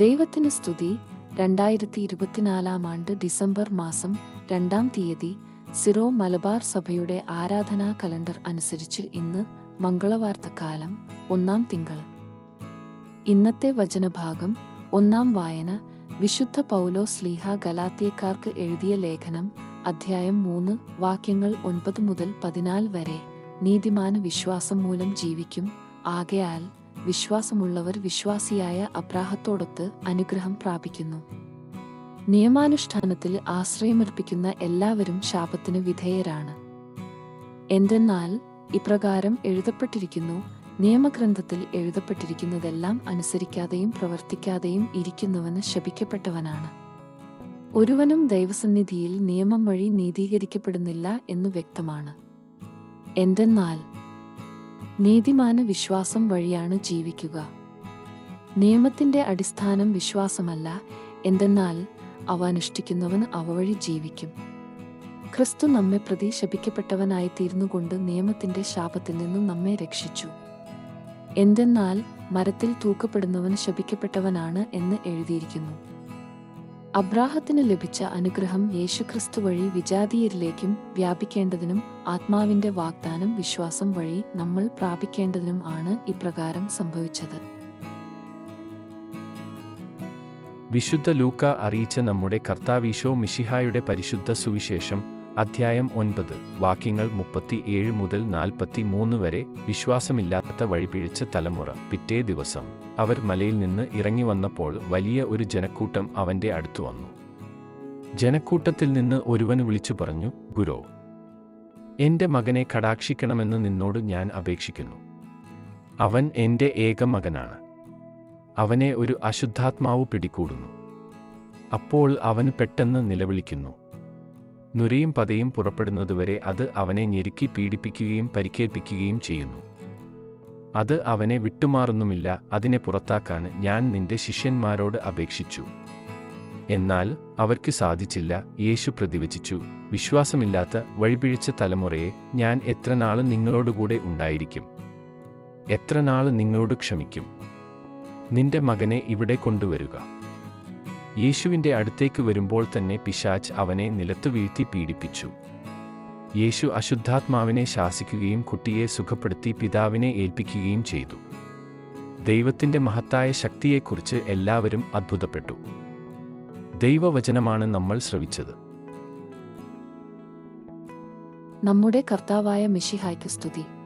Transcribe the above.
ദൈവത്തിന് സ്തുതി രണ്ടായിരത്തി ഇരുപത്തിനാലാം ആണ്ട് ഡിസംബർ മാസം രണ്ടാം തീയതി സിറോ മലബാർ സഭയുടെ ആരാധനാ കലണ്ടർ അനുസരിച്ച് ഇന്ന് മംഗളവാർത്തക്കാലം ഒന്നാം തിങ്കൾ. ഇന്നത്തെ വചനഭാഗം ഒന്നാം വായന വിശുദ്ധ പൗലോ സ്ലീഹ ഗലാത്തിയക്കാർക്ക് എഴുതിയ ലേഖനം അധ്യായം മൂന്ന് വാക്യങ്ങൾ ഒൻപത് മുതൽ പതിനാല് വരെ. നീതിമാന വിശ്വാസം മൂലം ജീവിക്കും. ആകയാൽ വിശ്വാസമുള്ളവർ വിശ്വാസിയായ അബ്രാഹത്തോടൊത്ത് അനുഗ്രഹം പ്രാപിക്കുന്നു. നിയമാനുഷ്ഠാനത്തിൽ ആശ്രയമർപ്പിക്കുന്ന എല്ലാവരും ശാപത്തിന് വിധേയരാണ്. എന്തെന്നാൽ ഇപ്രകാരം എഴുതപ്പെട്ടിരിക്കുന്നു നിയമഗ്രന്ഥത്തിൽ എഴുതപ്പെട്ടിരിക്കുന്നതെല്ലാം അനുസരിക്കാതെയും പ്രവർത്തിക്കാതെയും ഇരിക്കുന്നവന് ശപിക്കപ്പെട്ടവനാണ്. ഒരുവനും ദൈവസന്നിധിയിൽ നിയമം വഴി നീതീകരിക്കപ്പെടുന്നില്ല എന്നു വ്യക്തമാണ്. എന്തെന്നാൽ നീതിമാന് വിശ്വാസം വഴിയാണ് ജീവിക്കുക. നിയമത്തിന്റെ അടിസ്ഥാനം വിശ്വാസമല്ല എന്തെന്നാൽ അവ അനുഷ്ഠിക്കുന്നവൻ അവ വഴി ജീവിക്കും. ക്രിസ്തു നമ്മെ പ്രതി ശപിക്കപ്പെട്ടവനായി തീർന്നുകൊണ്ട് നിയമത്തിന്റെ ശാപത്തിൽ നിന്നും നമ്മെ രക്ഷിച്ചു. എന്തെന്നാൽ മരത്തിൽ തൂക്കപ്പെടുന്നവൻ ശപിക്കപ്പെട്ടവനാണ് എന്ന് എഴുതിയിരിക്കുന്നു. അബ്രാഹത്തിന് ലഭിച്ച അനുഗ്രഹം യേശുക്രിസ്തു വഴി വിജാതീയരിലേക്കും വ്യാപിക്കേണ്ടതിനും ആത്മാവിന്റെ വാഗ്ദാനം വിശ്വാസം വഴി നമ്മൾ പ്രാപിക്കേണ്ടതിനും ആണ് ഇപ്രകാരം സംഭവിച്ചത്. വിശുദ്ധ ലൂക്ക അറിയിച്ച നമ്മുടെ കർത്താവീശോ മിഷിഹായുടെ പരിശുദ്ധ സുവിശേഷം അധ്യായം ഒൻപത് വാക്യങ്ങൾ മുപ്പത്തി ഏഴ് മുതൽ നാൽപ്പത്തി മൂന്ന് വരെ വിശ്വാസമില്ലാത്ത വഴിപിഴിച്ച തലമുറ പിറ്റേ ദിവസം. അവർ മലയിൽ നിന്ന് ഇറങ്ങി വന്നപ്പോൾ വലിയ ഒരു ജനക്കൂട്ടം അവന്റെ അടുത്തു വന്നു. ജനക്കൂട്ടത്തിൽ നിന്ന് ഒരുവൻ വിളിച്ചു പറഞ്ഞു ഗുരോ എന്റെ മകനെ കടാക്ഷിക്കണമെന്ന് നിന്നോട് ഞാൻ അപേക്ഷിക്കുന്നു. അവൻ എന്റെ ഏക മകനാണ്. അവനെ ഒരു അശുദ്ധാത്മാവ് പിടികൂടുന്നു. അപ്പോൾ അവന് പെട്ടെന്ന് നിലവിളിക്കുന്നു. നുരയും പതയും പുറപ്പെടുന്നതുവരെ അത് അവനെ ഞെരുക്കി പീഡിപ്പിക്കുകയും പരിക്കേൽപ്പിക്കുകയും ചെയ്യുന്നു. അത് അവനെ വിട്ടുമാറുന്നുമില്ല അതിനെ പുറത്താക്കാൻ ഞാൻ നിന്റെ ശിഷ്യന്മാരോട് അപേക്ഷിച്ചു. എന്നാൽ അവർക്ക് സാധിച്ചില്ല യേശു പ്രതിവചിച്ചു വിശ്വാസമില്ലാത്ത വഴിപിഴിച്ച തലമുറയെ ഞാൻ എത്ര നാൾ നിങ്ങളോടുകൂടെ ഉണ്ടായിരിക്കും? എത്ര നാൾ നിങ്ങളോട് ക്ഷമിക്കും? നിന്റെ മകനെ ഇവിടെ കൊണ്ടുവരുക. യേശുവിന്റെ അടുത്തേക്ക് വരുമ്പോൾ തന്നെ പിശാച്ച് അവനെ നിലത്തു വീഴ്ത്തി പീഡിപ്പിച്ചു. യേശു അശുദ്ധാത്മാവിനെ ശാസിക്കുകയും കുട്ടിയെ സുഖപ്പെടുത്തി പിതാവിനെ ഏൽപ്പിക്കുകയും ചെയ്തു. ദൈവത്തിന്റെ മഹത്തായ ശക്തിയെക്കുറിച്ച് എല്ലാവരും അത്ഭുതപ്പെട്ടു. ദൈവവചനമാണ് നമ്മൾ ശ്രവിച്ചത്. നമ്മുടെ കർത്താവായ മിഷിഹായ്ക്ക് സ്തുതി.